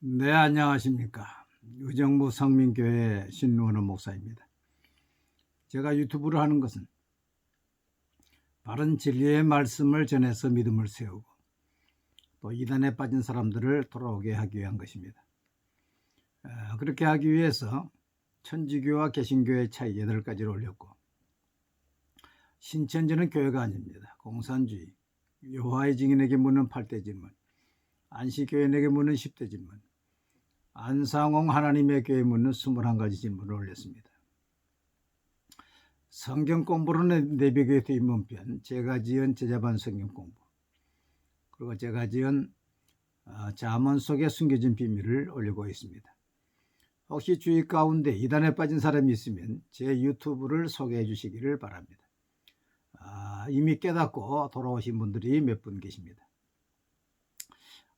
네, 안녕하십니까. 의정부 성민교회 신원호 목사입니다. 제가 유튜브를 하는 것은 바른 진리의 말씀을 전해서 믿음을 세우고 또 이단에 빠진 사람들을 돌아오게 하기 위한 것입니다. 어, 그렇게 하기 위해서 천주교와 개신교의 차이 8가지를 올렸고 신천지는 교회가 아닙니다. 공산주의, 여호와의 증인에게 묻는 8대 질문, 안식교인에게 묻는 10대 질문, 안상홍 하나님의 교회 묻는 21가지 질문을 올렸습니다. 성경 공부로는 내비교회 입문편, 제가 지은 제자반 성경 공부, 그리고 제가 지은 어, 자문 속에 숨겨진 비밀을 올리고 있습니다. 혹시 주위 가운데 이단에 빠진 사람이 있으면 제 유튜브를 소개해 주시기를 바랍니다. 아, 이미 깨닫고 돌아오신 분들이 몇 분 계십니다.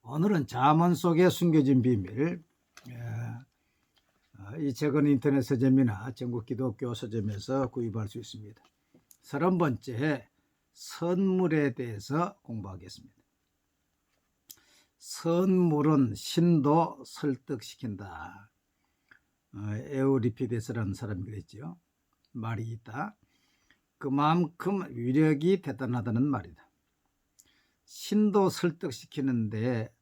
오늘은 자문 속에 숨겨진 비밀, 이 책은 인터넷 서점이나 전국 기독교 서점에서 구입할 수 있습니다. 서른 번째 선물에 대해서 공부하겠습니다. 선물은 신도 설득시킨다. 어, 에우리피데스라는 사람이 그랬죠. 말이 있다. 그만큼 위력이 대단하다는 말이다. 신도 설득시키는데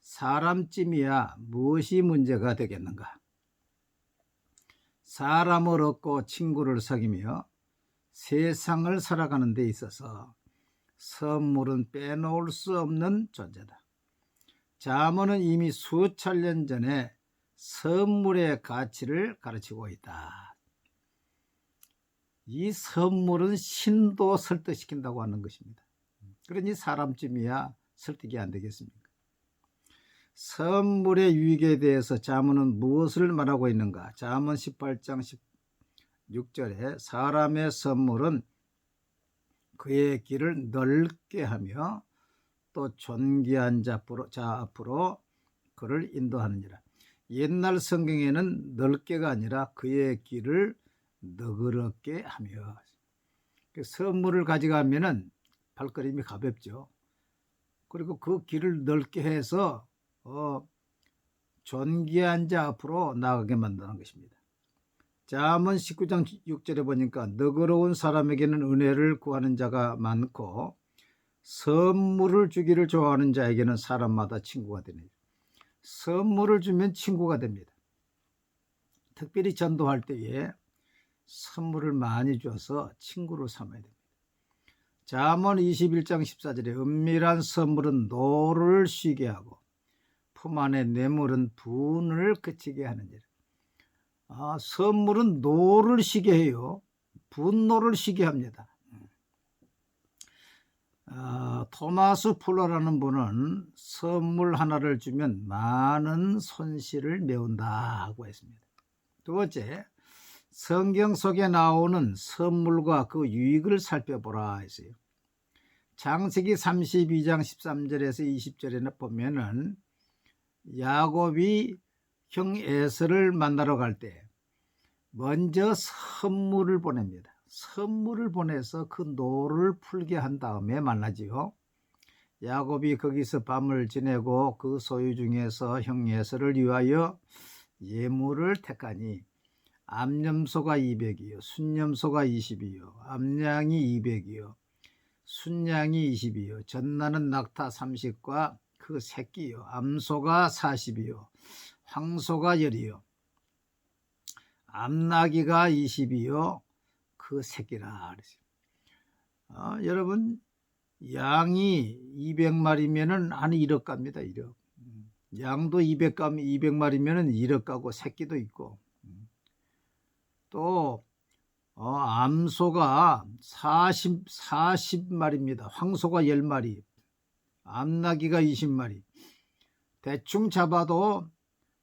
사람쯤이야 무엇이 문제가 되겠는가? 사람을 얻고 친구를 사귀며 세상을 살아가는 데 있어서 선물은 빼놓을 수 없는 존재다. 자문은 이미 수천 년 전에 선물의 가치를 가르치고 있다. 이 선물은 신도 설득시킨다고 하는 것입니다. 그러니 사람쯤이야 설득이 안 되겠습니까? 선물의 유익에 대해서 자문은 무엇을 말하고 있는가? 자문 18장 16절에 사람의 선물은 그의 길을 넓게 하며 또 존귀한 자 앞으로, 자 앞으로 그를 인도하느니라. 옛날 성경에는 넓게가 아니라 그의 길을 너그럽게 하며 그 선물을 가져가면은 발걸음이 가볍죠. 그리고 그 길을 넓게 해서 어, 존귀한 자 앞으로 나가게 만드는 것입니다. 자문 19장 6절에 보니까 너그러운 사람에게는 은혜를 구하는 자가 많고 선물을 주기를 좋아하는 자에게는 사람마다 친구가 되니 선물을 주면 친구가 됩니다. 특별히 전도할 때에 선물을 많이 줘서 친구로 삼아야 됩니다. 잠언 21장 14절에 은밀한 선물은 노를 쉬게 하고 품 안의 뇌물은 분을 그치게 하느니라. 아, 선물은 노를 쉬게 해요. 분노를 쉬게 합니다. 아, 토마스 풀러라는 분은 선물 하나를 주면 많은 손실을 메운다고 했습니다. 두 번째, 성경 속에 나오는 선물과 그 유익을 살펴보라 했어요. 창세기 32장 13절에서 20절에 보면은 야곱이 형 에서를 만나러 갈 때 먼저 선물을 보냅니다. 선물을 보내서 그 노를 풀게 한 다음에 만나지요. 야곱이 거기서 밤을 지내고 그 소유 중에서 형 에서를 위하여 예물을 택하니 암염소가 200이요 순염소가 20이요 암양이 200이요 순양이 20이요 전나는 낙타 30과 그 새끼요. 암소가 40이요. 황소가 10이요. 암나기가 20이요. 그 새끼라 어, 여러분 양이 200마리면은 한 1억 갑니다 1억. 양도 200 가면 200마리면은 1억 가고 새끼도 있고. 또 어, 암소가 40, 40마리입니다. 황소가 10마리, 암나기가 20마리. 대충 잡아도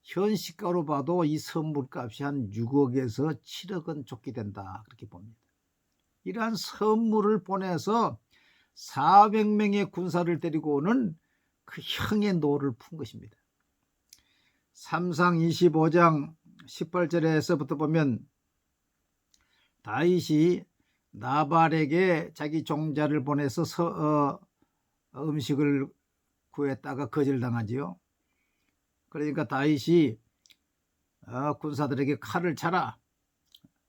현 시가로 봐도 이 선물값이 한 6억에서 7억은 쫓게 된다. 그렇게 봅니다. 이러한 선물을 보내서 400명의 군사를 데리고 오는 그 형의 노를 푼 것입니다. 삼상 25장 18절에서부터 보면 다윗이 나발에게 자기 종자를 보내서 서, 어, 음식을 구했다가 거절당하지요. 그러니까 다윗이 어, 군사들에게 칼을 차라.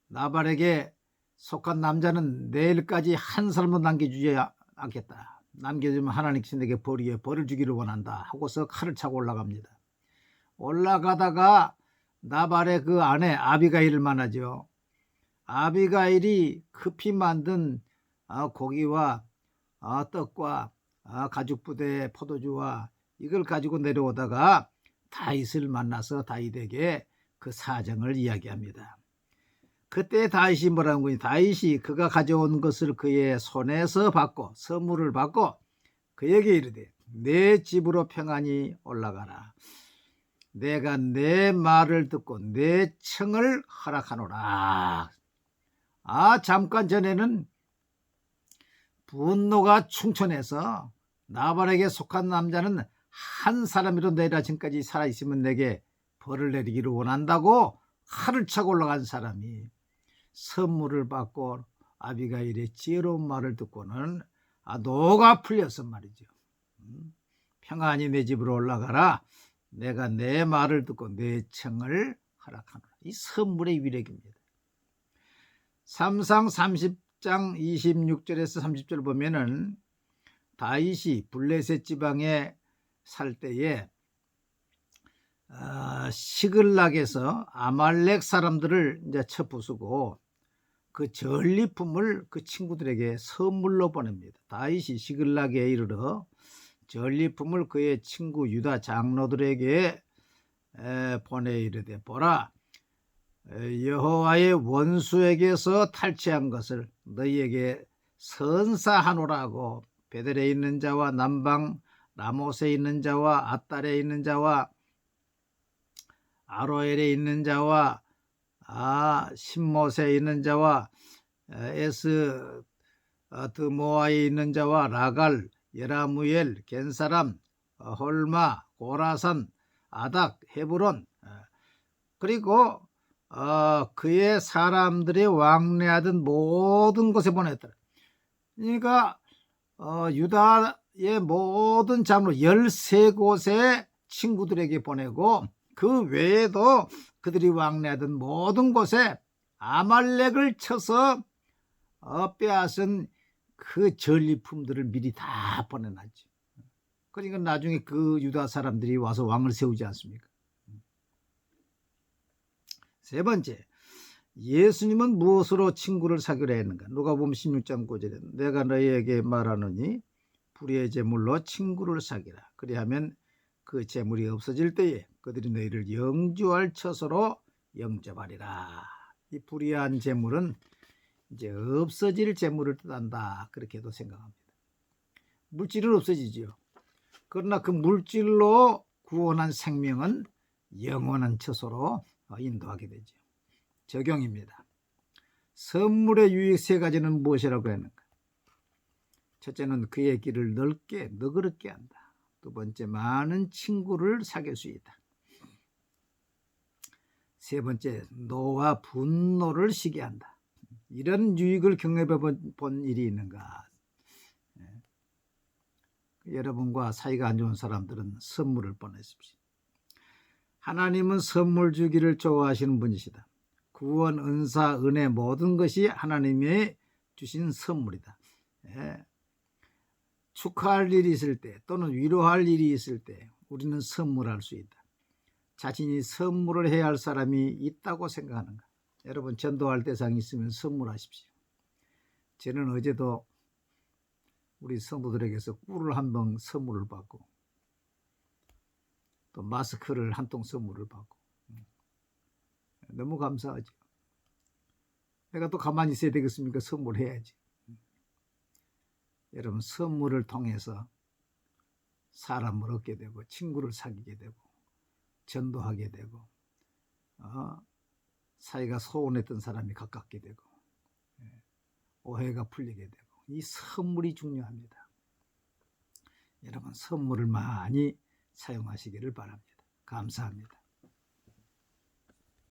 나발에게 속한 남자는 내일까지 한 사람도 남겨주지 않겠다. 남겨주면 하나님께서 내게 벌이에 벌을 주기를 원한다. 하고서 칼을 차고 올라갑니다. 올라가다가 나발의 그 아내 아비가일을 만나죠. 아비가일이 급히 만든 아, 고기와 아, 떡과 아, 가죽 부대 포도주와 이걸 가지고 내려오다가 다윗을 만나서 다윗에게 그 사정을 이야기합니다. 그때 다윗이 뭐라는 거니? 다윗이 그가 가져온 것을 그의 손에서 받고 선물을 받고 그에게 이르되 내 집으로 평안히 올라가라. 내가 내 말을 듣고 내 청을 허락하노라. 아 잠깐 전에는 분노가 충천해서 나발에게 속한 남자는 한 사람이로 내일 아침까지 살아있으면 내게 벌을 내리기를 원한다고 칼을 차고 올라간 사람이 선물을 받고 아비가일의 지혜로운 말을 듣고는 아, 노가 풀려서 말이죠. 음, 평안히 내 집으로 올라가라. 내가 내 말을 듣고 내 청을 허락하노라. 이 선물의 위력입니다. 삼상 30장 26절에서 30절 보면은 다윗이 블레셋 지방에 살 때에 어, 시글락에서 아말렉 사람들을 이제 쳐 부수고 그 전리품을 그 친구들에게 선물로 보냅니다. 다윗이 시글락에 이르러 전리품을 그의 친구 유다 장로들에게 에, 보내 이르되 보라 여호와의 원수에게서 탈취한 것을 너희에게 선사하노라고 베델에 있는 자와 남방 라못에 있는 자와 아딸에 있는 자와 아로엘에 있는 자와 아 신못에 있는 자와 에스 어, 드모아에 있는 자와 라갈 예라무엘 겐사람 어, 홀마 고라산 아닥 헤브론 어, 그리고 어, 그의 사람들이 왕래하던 모든 곳에 보냈더라. 그러니까 어, 유다의 모든 장로 13곳에 친구들에게 보내고 그 외에도 그들이 왕래하던 모든 곳에 아말렉을 쳐서 어, 빼앗은 그 전리품들을 미리 다 보내놨지. 그러니까 나중에 그 유다 사람들이 와서 왕을 세우지 않습니까? 세 번째, 예수님은 무엇으로 친구를 사귀려 했는가? 누가 보면 16장 9절에 내가 너희에게 말하노니 불의의 제물로 친구를 사귀라. 그리하면 그 재물이 없어질 때에 그들이 너희를 영주할 처소로 영접하리라. 이 불의한 재물은 이제 없어질 재물을 뜻한다. 그렇게도 생각합니다. 물질은 없어지지요. 그러나 그 물질로 구원한 생명은 영원한 처소로 인도하게 되죠. 적용입니다. 선물의 유익 세 가지는 무엇이라고 했는가? 첫째는 그의 길을 넓게 너그럽게 한다. 두 번째, 많은 친구를 사귈 수 있다. 세 번째, 노와 분노를 시게 한다. 이런 유익을 경험해 본 일이 있는가? 예. 여러분과 사이가 안 좋은 사람들은 선물을 보내십시오. 하나님은 선물 주기를 좋아하시는 분이시다. 구원, 은사, 은혜 모든 것이 하나님의 주신 선물이다. 예. 축하할 일이 있을 때 또는 위로할 일이 있을 때 우리는 선물할 수 있다. 자신이 선물을 해야 할 사람이 있다고 생각하는가? 여러분 전도할 대상이 있으면 선물하십시오. 저는 어제도 우리 성도들에게서 꿀을 한 병 선물을 받고 또 마스크를 한 통 선물을 받고 너무 감사하죠. 내가 또 가만히 있어야 되겠습니까? 선물해야지. 여러분 선물을 통해서 사람을 얻게 되고 친구를 사귀게 되고 전도하게 되고 어, 사이가 소원했던 사람이 가깝게 되고 예, 오해가 풀리게 되고 이 선물이 중요합니다. 여러분 선물을 많이 사용하시기를 바랍니다. 감사합니다.